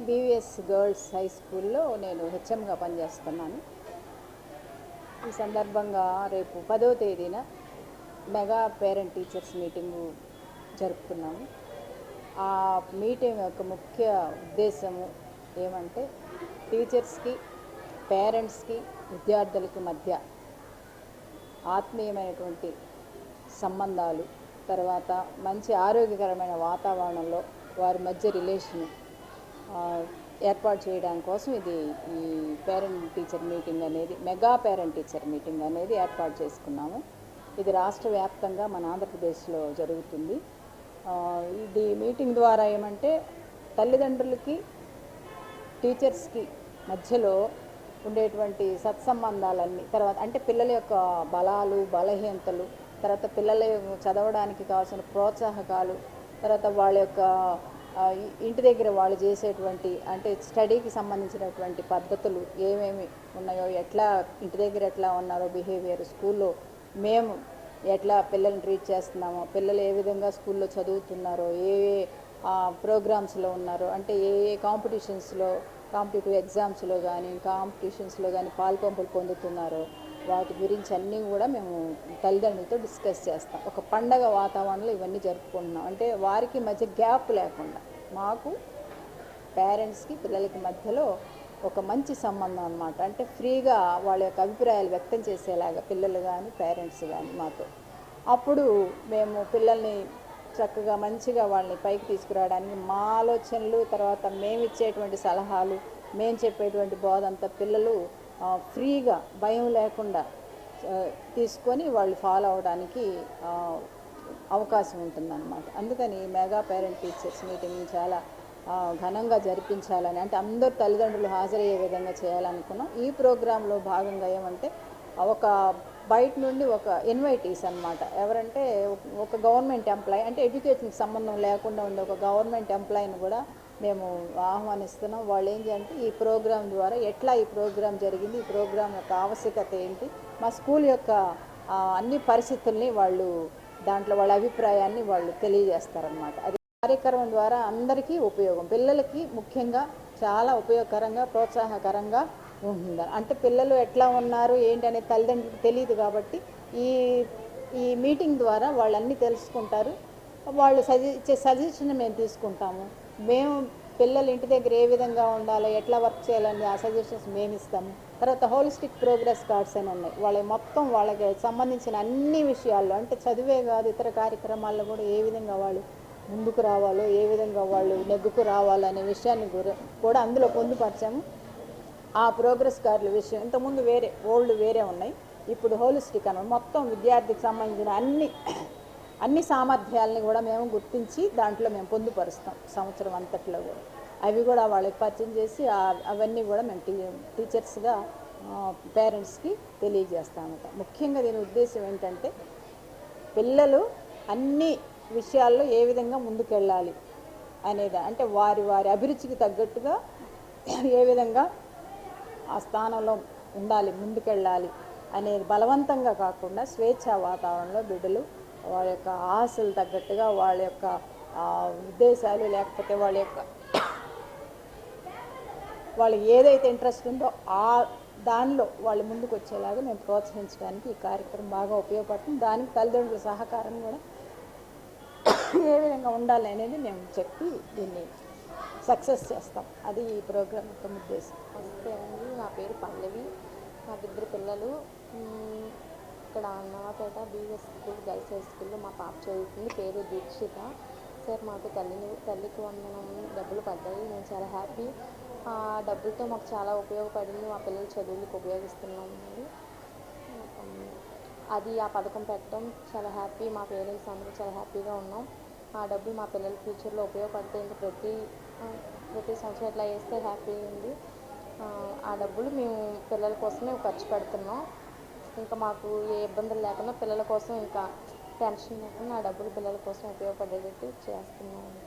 Girls high స్కూల్లో నేను హెచ్ఎంగా పనిచేస్తున్నాను. ఈ సందర్భంగా రేపు పదో తేదీన మెగా పేరెంట్ టీచర్స్ మీటింగు జరుపుకున్నాము ఆ మీటింగ్ యొక్క ముఖ్య ఉద్దేశము ఏమంటే టీచర్స్కి పేరెంట్స్కి విద్యార్థులకి మధ్య ఆత్మీయమైనటువంటి సంబంధాలు తర్వాత మంచి ఆరోగ్యకరమైన వాతావరణంలో వారి మధ్య రిలేషన్ ఏర్పాటు చేయడం కోసం ఇది ఈ పేరెంట్ టీచర్ మీటింగ్ అనేది మెగా పేరెంట్ టీచర్ మీటింగ్ అనేది ఏర్పాటు చేసుకున్నాము. ఇది రాష్ట్ర వ్యాప్తంగా మన ఆంధ్రప్రదేశ్లో జరుగుతుంది. ఇది మీటింగ్ ద్వారా ఏమంటే తల్లిదండ్రులకి టీచర్స్కి మధ్యలో ఉండేటువంటి సత్సంబంధాలన్నీ తర్వాత అంటే పిల్లల యొక్క బలాలు బలహీనతలు తర్వాత పిల్లల చదవడానికి కావాల్సిన ప్రోత్సాహకాలు తర్వాత వాళ్ళ యొక్క ఇంటి దగ్గర వాళ్ళు చేసేటువంటి అంటే స్టడీకి సంబంధించినటువంటి పద్ధతులు ఏమేమి ఉన్నాయో ఎట్లా ఇంటి దగ్గర ఎట్లా ఉన్నారో బిహేవియర్ స్కూల్లో మేము ఎట్లా పిల్లల్ని ట్రీట్ చేస్తున్నామో పిల్లలు ఏ విధంగా స్కూల్లో చదువుతున్నారో ఏ ఏ ప్రోగ్రామ్స్లో ఉన్నారో అంటే ఏ ఏ కాంపిటీషన్స్లో కాంపిటేటివ్ ఎగ్జామ్స్లో కానీ కాంపిటీషన్స్లో కానీ పాల్పంపులు పొందుతున్నారో వాటి గురించి అన్నీ కూడా మేము తల్లిదండ్రులతో డిస్కస్ చేస్తాం. ఒక పండగ వాతావరణంలో ఇవన్నీ జరుపుకుంటున్నాం. అంటే వారికి మధ్య గ్యాప్ లేకుండా మాకు పేరెంట్స్కి పిల్లలకి మధ్యలో ఒక మంచి సంబంధం అనమాట అంటే ఫ్రీగా వాళ్ళ యొక్క అభిప్రాయాలు వ్యక్తం చేసేలాగా పిల్లలు కానీ పేరెంట్స్ కానీ మాతో. అప్పుడు మేము పిల్లల్ని చక్కగా మంచిగా వాళ్ళని పైకి తీసుకురావడానికి మా ఆలోచనలు తర్వాత మేము ఇచ్చేటువంటి సలహాలు మేము చెప్పేటువంటి బోధ అంతా పిల్లలు ఫ్రీగా భయం లేకుండా తీసుకొని వాళ్ళు ఫాలో అవడానికి అవకాశం ఉంటుందన్నమాట. అందుకని మెగా పేరెంట్ టీచర్స్ మీటింగ్ చాలా ఘనంగా జరిపించాలని అంటే అందరు తల్లిదండ్రులు హాజరయ్యే విధంగా చేయాలనుకున్నాం. ఈ ప్రోగ్రాంలో భాగంగా ఏమంటే ఒక బయట నుండి ఒక ఇన్వైటీస్ అనమాట ఎవరంటే ఒక గవర్నమెంట్ ఎంప్లాయీ అంటే ఎడ్యుకేషన్కి సంబంధం లేకుండా ఉండే ఒక గవర్నమెంట్ ఎంప్లాయీని కూడా మేము ఆహ్వానిస్తున్నాం. వాళ్ళు ఏం చేయాలంటే ఈ ప్రోగ్రాం ద్వారా ఎట్లా ఈ ప్రోగ్రాం జరిగింది ఈ ప్రోగ్రాం యొక్క ఆవశ్యకత ఏంటి మా స్కూల్ యొక్క అన్ని పరిస్థితుల్ని వాళ్ళు దాంట్లో వాళ్ళ అభిప్రాయాన్ని వాళ్ళు తెలియజేస్తారనమాట అది కార్యక్రమం ద్వారా అందరికీ ఉపయోగం. పిల్లలకి ముఖ్యంగా చాలా ఉపయోగకరంగా ప్రోత్సాహకరంగా ఉంటుంది. అంటే పిల్లలు ఎట్లా ఉన్నారు ఏంటి అనేది తల్లిదండ్రులకు తెలియదు కాబట్టి ఈ ఈ మీటింగ్ ద్వారా వాళ్ళు అన్నీ తెలుసుకుంటారు. వాళ్ళు సజె ఇచ్చే సజెషన్ మేము తీసుకుంటాము. మేము పిల్లలు ఇంటి దగ్గర ఏ విధంగా ఉండాలో ఎట్లా వర్క్ చేయాలని ఆ సజెషన్స్ మేము ఇస్తాము తర్వాత హోలిస్టిక్ ప్రోగ్రెస్ కార్డ్స్ అని ఉన్నాయి. వాళ్ళ మొత్తం వాళ్ళకి సంబంధించిన అన్ని విషయాల్లో అంటే చదివే కాదు ఇతర కార్యక్రమాల్లో కూడా ఏ విధంగా వాళ్ళు ముందుకు రావాలో ఏ విధంగా వాళ్ళు నెగ్గుకు రావాలనే విషయాన్ని కూడా అందులో పొందుపరిచాము. ఆ ప్రోగ్రెస్ కార్డుల విషయం ఇంతకుముందు వేరే ఓల్డ్ వేరే ఉన్నాయి. ఇప్పుడు హోలిస్టిక్ అన్నమాట మొత్తం విద్యార్థికి సంబంధించిన అన్ని అన్ని సామర్థ్యాలని కూడా మేము గుర్తించి దాంట్లో మేము పొందుపరుస్తాం సంవత్సరం అంతట్లో కూడా. అవి కూడా వాళ్ళకి పరిచయం చేసి అవన్నీ కూడా మేము టీ టీచర్స్గా పేరెంట్స్కి తెలియజేస్తాము ముఖ్యంగా దీని ఉద్దేశం ఏంటంటే పిల్లలు అన్ని విషయాల్లో ఏ విధంగా ముందుకెళ్ళాలి అనేది అంటే వారి వారి అభిరుచికి తగ్గట్టుగా ఏ విధంగా ఆ స్థానంలో ఉండాలి ముందుకెళ్ళాలి అనేది బలవంతంగా కాకుండా స్వేచ్ఛా వాతావరణంలో బిడ్డలు వాళ్ళ యొక్క ఆశలు తగ్గట్టుగా వాళ్ళ యొక్క ఉద్దేశాలు లేకపోతే వాళ్ళ యొక్క వాళ్ళకి ఏదైతే ఇంట్రెస్ట్ ఉందో ఆ దానిలో వాళ్ళు ముందుకు వచ్చేలాగా మేము ప్రోత్సహించడానికి ఈ కార్యక్రమం బాగా ఉపయోగపడుతుంది. దానికి తల్లిదండ్రుల సహకారం కూడా ఏ విధంగా ఉండాలి అనేది మేము చెప్పి దీన్ని సక్సెస్ చేస్తాం. అది ఈ ప్రోగ్రామ్ యొక్క ఉద్దేశం. నమస్తే అండి. నా పేరు పల్లవి. నాకు ఇద్దరు పిల్లలు. ఇక్కడ Annapeta BS school girls high స్కూల్లో మా పాప చదువుతుంది. పేరు దీక్షిత. సార్ మాకు తల్లిని తల్లికి వందనం డబ్బులు పడ్డాయి. మేము చాలా హ్యాపీ. ఆ డబ్బులతో మాకు చాలా ఉపయోగపడింది. మా పిల్లల చదువులకు ఉపయోగిస్తున్నాం అండి అది ఆ పథకం పెట్టడం చాలా హ్యాపీ. మా పేరెంట్స్ అందరూ చాలా హ్యాపీగా ఉన్నాం. ఆ డబ్బులు మా పిల్లల ఫ్యూచర్లో ఉపయోగపడతాయి. ఇంకా ప్రతి ప్రతి సంవత్సరం ఇట్లా వేస్తే హ్యాపీ ఉంది ఆ డబ్బులు మేము పిల్లల కోసమే ఖర్చు పెడుతున్నాం. ఇంకా మాకు ఏ ఇబ్బందులు లేకుండా పిల్లల కోసం ఇంకా టెన్షన్ లేకుండా ఆ డబ్బులు పిల్లల కోసం ఉపయోగపడేటట్టు చేస్తున్నాను